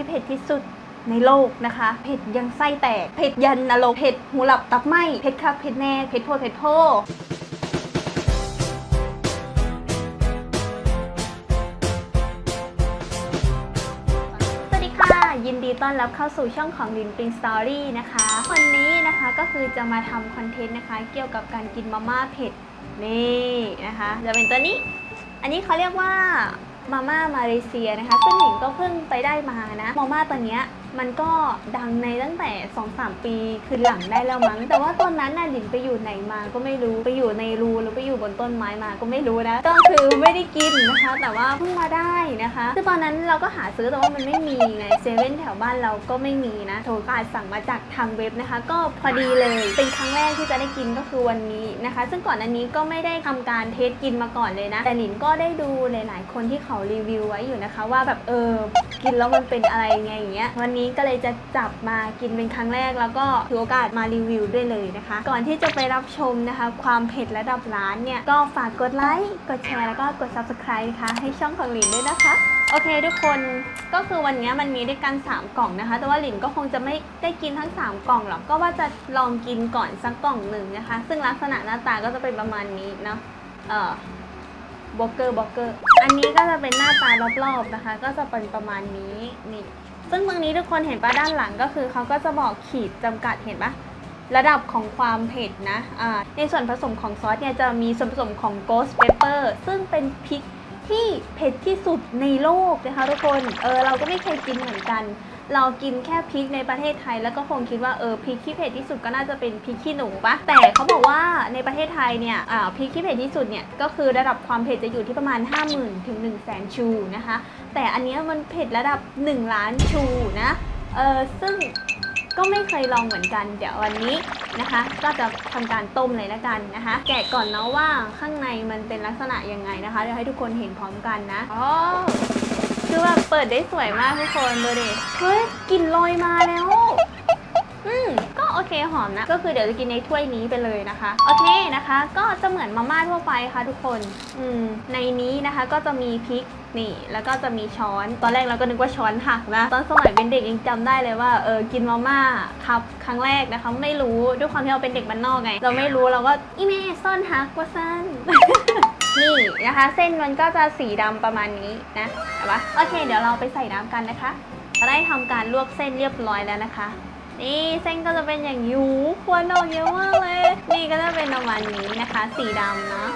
ที่เผ็ดที่สุดในโลกนะคะ เผ็ดยังไส้แตก เผ็ดยันนรกเผ็ดหูหลับตับไหมเผ็ดคักเผ็ดแน่ เผ็ดโพดเผ็ดโพสวัสดีค่ะยินดีต้อนรับเข้าสู่ช่องของลินปิงสตอรี่นะคะ วันนี้นะคะก็คือจะมาทำคอนเทนต์นะคะ เกี่ยวกับการกินมาม่าเผ็ด นี่นะคะ จะเป็นตัวนี้ อันนี้เขาเรียกว่า มาม่ามาเลเซียนะคะ ซึ่งหนิงก็เพิ่งไปได้มานะมาม่าตัวเนี้ย มันก็ดังในตั้งแต่2-3ปีคือหลังได้แล้วมั้ง แต่ว่าตอนนั้นน่ะหนิงไปอยู่ไหนมาก็ไม่รู้ไปอยู่ในรูหรือไปอยู่บนต้นไม้มาก็ไม่รู้นะ ก็คือไม่ได้กินนะคะ แต่ว่าเพิ่งมาได้นะคะคือตอนนั้นเราก็หาซื้อแต่ว่ามันไม่มีไงเซเว่นแถวบ้านเราก็ไม่มีนะโทรกาสสั่งมาจากทางเว็บนะคะ ก็พอดีเลยเป็นครั้งแรกที่จะได้กินก็คือวันนี้นะคะ ซึ่งก่อนอันนี้ก็ไม่ได้ทำการเทสกินมาก่อนเลยนะ แต่หนิงก็ได้ดูหลาย ๆ คนที่เขารีวิวไว้อยู่นะคะ ว่าแบบเออกินแล้วมันเป็นอะไรไงอย่างเงี้ยวันนี้ก็เลยจะจับมากินเป็นครั้งแรก แล้วก็ถือโอกาสมารีวิวด้วยเลยนะคะ ก่อนที่จะไปรับชมนะคะ ความเผ็ดระดับร้านเนี่ย ก็ฝากกดไลค์กดแชร์แล้วก็กด subscribe นะคะให้ช่องของหลินด้วยนะคะโอเคทุกคนก็คือวันนี้มันมีด้วยกัน 3 กล่องนะคะ แต่ว่าหลินก็คงจะไม่ได้กินทั้ง 3 กล่องหรอกก็ว่าจะลองกินก่อนสักกล่องหนึ่งนะคะ ซึ่งลักษณะหน้าตาก็จะเป็นประมาณนี้เนาะเออบล็อกเกอร์บล็อกเกอร์อันนี้ก็จะเป็นหน้าตารอบๆนะคะ ก็จะเป็นประมาณนี้นี่ ซึ่งตรงนี้ทุกคนเห็นปะด้านหลังก็คือเขาก็จะบอกขีดจำกัดเห็นปะระดับของความเผ็ดนะะในส่วนผสมของซอสเนี่ยจะมีส่วนผสมของ ghost pepper ซึ่งเป็นพริกที่เผ็ดที่สุดในโลกนะคะทุกคน เออเราก็ไม่เคยกินเหมือนกัน เรากินแค่พริกในประเทศไทย แล้วก็คงคิดว่าเออพริกที่เผ็ดที่สุดก็น่าจะเป็นพริกขี้หนูปะแต่เขาบอกว่าในประเทศไทยเนี่ยอ่าพริกที่เผ็ดที่สุดเนี่ยก็คือระดับความเผ็ดจะอยู่ที่ประมาณ 50,000ถึง1 0 0 0 0แสนชูนะคะ แต่อันเนี้ยมันเผ็ดระดับ 1 ล้านชูนะเออซึ่งก็ไม่เคยลองเหมือนกัน เดี๋ยววันนี้นะคะ ก็จะทำการต้มเลยละกันนะคะ แกะก่อนเนาะว่าข้างในมันเป็นลักษณะยังไงนะคะเดี๋ยวให้ทุกคนเห็นพร้อมกันนะอ๋อ คือแบบเปิดได้สวยมากทุกคนดูดิเฮ้ยกลิ่นลอยมาแล้วอืมก็โอเคหอมนะ ก็คือเดี๋ยวจะกินในถ้วยนี้ไปเลยนะคะ โอเคนะคะ ก็จะเหมือนมาม่าทั่วไปค่ะทุกคนอืมในนี้นะคะก็จะมีพริกนี่แล้วก็จะมีช้อน ตอนแรกเราก็นึกว่าช้อนหักนะ ตอนสมัยเป็นเด็กยังจำได้เลยว่าเออกินมาม่าครับครั้งแรกนะคะ ไม่รู้ด้วยความที่เราเป็นเด็กบ้านนอกไง เราไม่รู้เราก็อีเมซ่อนหักว่าสั้น นี่นะคะ เส้นมันก็จะสีดำประมาณนี้นะแต่ว่าโอเค เดี๋ยวเราไปใส่น้ำกันนะคะเราได้ทำการลวกเส้นเรียบร้อยแล้วนะคะ นี่เส้นก็จะเป็นอย่างยูควนออกเยอะมากเลย นี่ก็จะเป็นประมาณนี้นะคะ สีดำเนาะ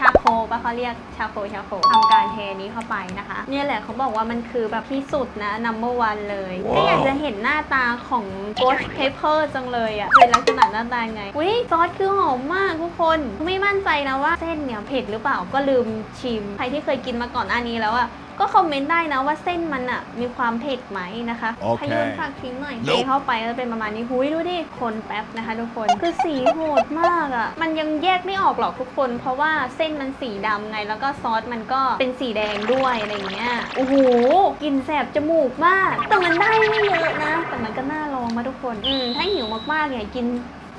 ชาโคปะเขาเรียกชาโคชาโคทำการเทนี้เข้าไปนะคะ เนี่ยแหละเขาบอกว่ามันคือแบบที่สุดนะ number one เลยถ้าอยากจะเห็นหน้าตาของ ghost pepper จังเลยอะ่ะเป็นลักษณะหน้าตาไงอุ้ยซอสคือหอมมากทุกคนไม่มั่นใจนะว่าเส้นเนี่ยเผ็ดหรือเปล่าก็ลืมชิม ใครที่เคยกินมาก่อนอันนี้แล้วอะ่ะ ก็คอมเมนต์ได้นะว่าเส้นมันอะมีความเผ็ดไหมนะคะโอเคพยุนฝากทิ้งหน่อย Nope เทเข้าไปก็จะเป็นประมาณนี้หุยดูดิคนแป๊บนะคะ ทุกคนคือสีโหดมากอะมันยังแยกไม่ออกหรอกทุกคน เพราะว่าเส้นมันสีดำไง แล้วก็ซอสมันก็เป็นสีแดงด้วยอะไรอย่างเงี้ยโอ้โหกลินแสบจมูกมาก แต่มันได้ไม่เยอะนะ แต่มันก็น่าลองมาทุกคนอืมถ้าหิวมากๆเนี่ยกิน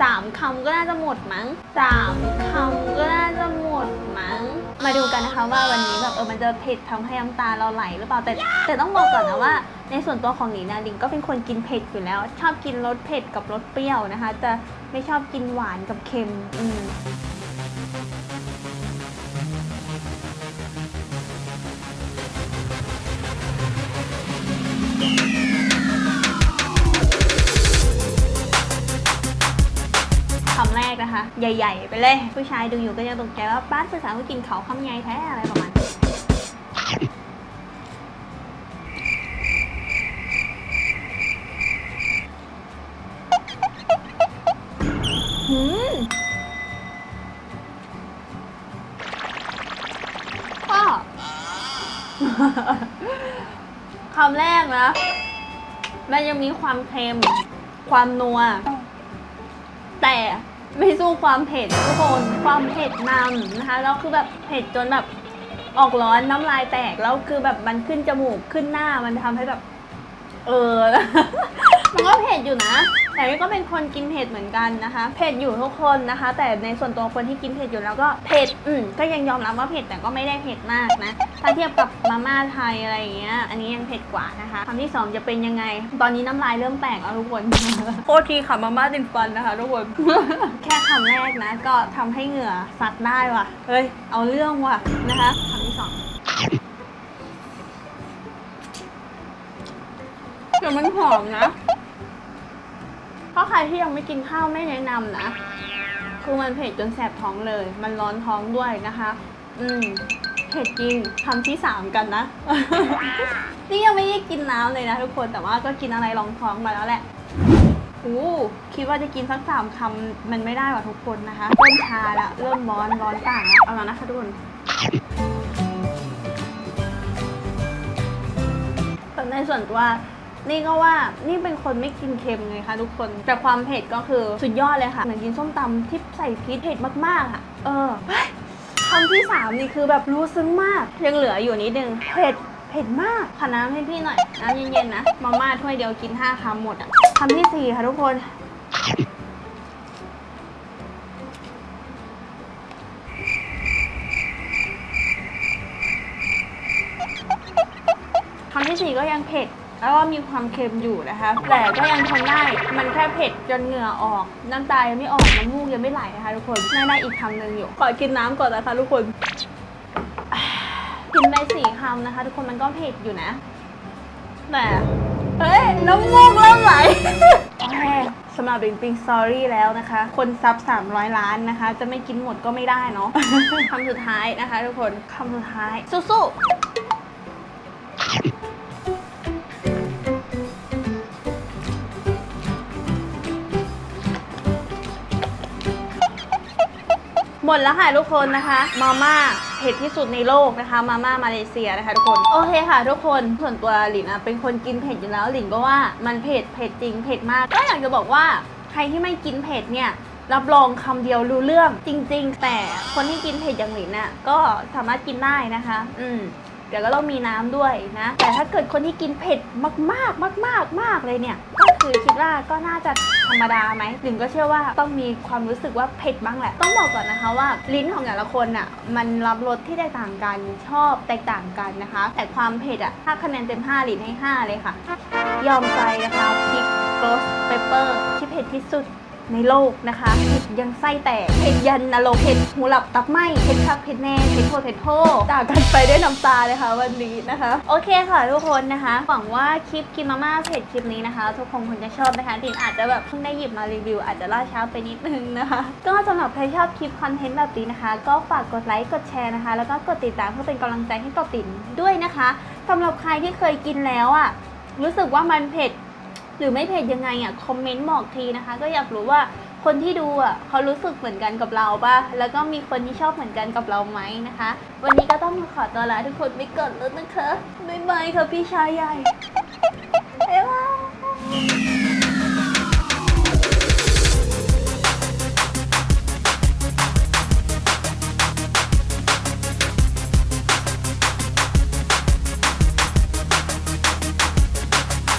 สามคำก็น่าจะหมดมั้งสามคำก็น่าจะหมดมั้ง มาดูกันนะคะว่าวันนี้แบบเออมันจะเผ็ดทำให้น้ำตาเราไหลหรือเปล่าแต่แต่ต้องบอกก่อนนะว่า ในส่วนตัวของหนีนาดิงก็เป็นคนกินเผ็ดอยู่แล้ว ชอบกินรสเผ็ดกับรสเปรี้ยวนะคะ จะไม่ชอบกินหวานกับเค็มอืมค นะคะ ใหญ่ ๆ ไปเลย ผู้ชายดูอยู่ก็ยังตกใจว่าบ้านภาษาเขากินเขาคำใหญ่แท้อะไรประมาณนี้หืมก็คำแรกนะ มันยังมีความเค็ม ความนัว แต่ ไม่สู้ความเผ็ดทุกคนความเผ็ดนำนะคะแล้วคือแบบเผ็ดจนแบบออกร้อนน้ำลายแตกแล้วคือแบบมันขึ้นจมูกขึ้นหน้ามันทำให้แบบ เออ มันก็เผ็ดอยู่นะ แต่นี่ก็เป็นคนกินเผ็ดเหมือนกันนะคะ เผ็ดอยู่ทุกคนนะคะ แต่ในส่วนตัวคนที่กินเผ็ดอยู่แล้วก็เผ็ดอืมก็ยังยอมรับว่าเผ็ดแต่ก็ไม่ได้เผ็ดมากนะ ถ้าเทียบกับมาม่าไทยอะไรอย่างเงี้ย อันนี้ยังเผ็ดกว่านะคะคำที่สองจะเป็นยังไง ตอนนี้น้ำลายเริ่มแตกแล้วทุกคน โทษทีค่ะมาม่าติดฟันนะคะทุกคน แค่คำแรกนะ ก็ทำให้เหงื่อซัดได้ว่ะ เฮ้ย เอาเรื่องว่ะนะคะคำที่สองเดี๋ยวมันหอมนะ ถ้าใครที่ยังไม่กินข้าวไม่แนะนำนะ คือมันเผ็ดจนแสบท้องเลย มันร้อนท้องด้วยนะคะ อืม เผ็ดจริงคำที่สามกันนะ นี่ยังไม่ได้กินน้ำเลยนะทุกคน แต่ว่าก็กินอะไรรองท้องมาแล้วแหละอู้คิดว่าจะกินสักสามคำมันไม่ได้ว่ะทุกคนนะคะ เริ่มชาละ เริ่มร้อนร้อนต่างละเอาแล้วนะคะทุกคนแต่ในส่วนตัว นี่ก็ว่านี่เป็นคนไม่กินเค็มไงคะทุกคน แต่ความเผ็ดก็คือสุดยอดเลยค่ะ เหมือนกินส้มตำที่ใส่พริกเผ็ดมากๆอะ เออเฮ้ยคำที่สามนี่คือแบบรู้ซึ้งมาก ยังเหลืออยู่นิดนึง เผ็ด เผ็ดมากขอน้ำให้พี่หน่อย น้ำเย็นๆนะ มาม่าถ้วยเดียวกินห้าคำหมดอะคำที่สี่ค่ะทุกคนคำที่สี่ก็ยังเผ็ด แล้วก็มีความเค็มอยู่นะคะ แต่ก็ยังทนได้ มันแค่เผ็ดจนเหงื่อออก น้ำตายังไม่ออก น้ำมูกยังไม่ไหลนะคะทุกคนได้ได้อีกคำหนึ่งอยู่ ขอกินน้ำก่อนนะคะทุกคน กินไปสี่คำนะคะ ทุกคนมันก็เผ็ดอยู่นะ แต่ เฮ้ย น้ำมูกเริ่มไหลโอเคสำหรับบิงปิงสตอรี่แล้วนะคะ คนซับ 300 ล้านนะคะ จะไม่กินหมดก็ไม่ได้เนาะคำสุดท้ายนะคะ ทุกคนคำสุดท้ายสู้ๆ หมดแล้วค่ะทุกคนนะคะ มาม่าเผ็ดที่สุดในโลกนะคะ มาม่ามาเลเซียนะคะทุกคน โอเคค่ะ ทุกคนส่วนตัวหลินอะเป็นคนกินเผ็ดอยู่แล้วหลินก็ว่ามันเผ็ดเผ็ดจริงเผ็ดมาก ก็อยากจะบอกว่าใครที่ไม่กินเผ็ดเนี่ยรับรองคำเดียวรู้เรื่องจริง ๆ แต่คนที่กินเผ็ดอย่างหลินน่ะก็สามารถกินได้นะคะ อืม เดี๋ยวก็ต้องมีน้ำด้วยนะ แต่ถ้าเกิดคนที่กินเผ็ดมากๆมากๆมากเลยเนี่ย ก็คือคิดว่าก็น่าจะธรรมดาไหมหลินก็เชื่อว่าต้องมีความรู้สึกว่าเผ็ดบ้างแหละ ต้องบอกก่อนนะคะว่าลิ้นของแต่ละคนอะมันรับรสที่แตกต่างกันชอบแตกต่างกันนะคะ แต่ความเผ็ดอะถ้าคะแนนเต็ม 5 ลิ้นให้ 5 เลยค่ะ ยอมใจนะคะพริกโกสเปเปอร์ที่เผ็ดที่สุด ในโลกนะคะเผ็ดยังไส้แตกเผ็ดยันนรกเผ็ดหูหลับตับไหมเผ็ดคักเผ็ดแน่เผ็ดโทษเผ็ดโทษจากกันไปด้วยน้ำตาเลยค่ะวันนี้นะคะ โอเคค่ะทุกคนนะคะหวังว่าคลิปกินมาม่าเผ็ดคลิปนี้นะคะ ทุกคนคงจะชอบนะคะดินอาจจะแบบเพิ่งได้หยิบมารีวิว อาจจะล่าช้าไปนิดนึงนะคะ ก็สำหรับใครชอบคลิปคอนเทนต์แบบนี้นะคะ ก็ฝากกดไลค์กดแชร์นะคะ แล้วก็กดติดตามเพื่อเป็นกำลังใจให้กับตินด้วยนะคะสำหรับใครที่เคยกินแล้วอะรู้สึกว่ามันเผ็ด หรือไม่เผ็ดยังไงอะคอมเมนต์บอกทีนะคะ ก็อยากรู้ว่าคนที่ดูอะเขารู้สึกเหมือนกันกับเราป่ะ แล้วก็มีคนที่ชอบเหมือนกันกับเราไหมนะคะ วันนี้ก็ต้องขอตัวลาทุกคนไปก่อนแล้วนะคะบ๊ายบายค่ะพี่ชายใหญ่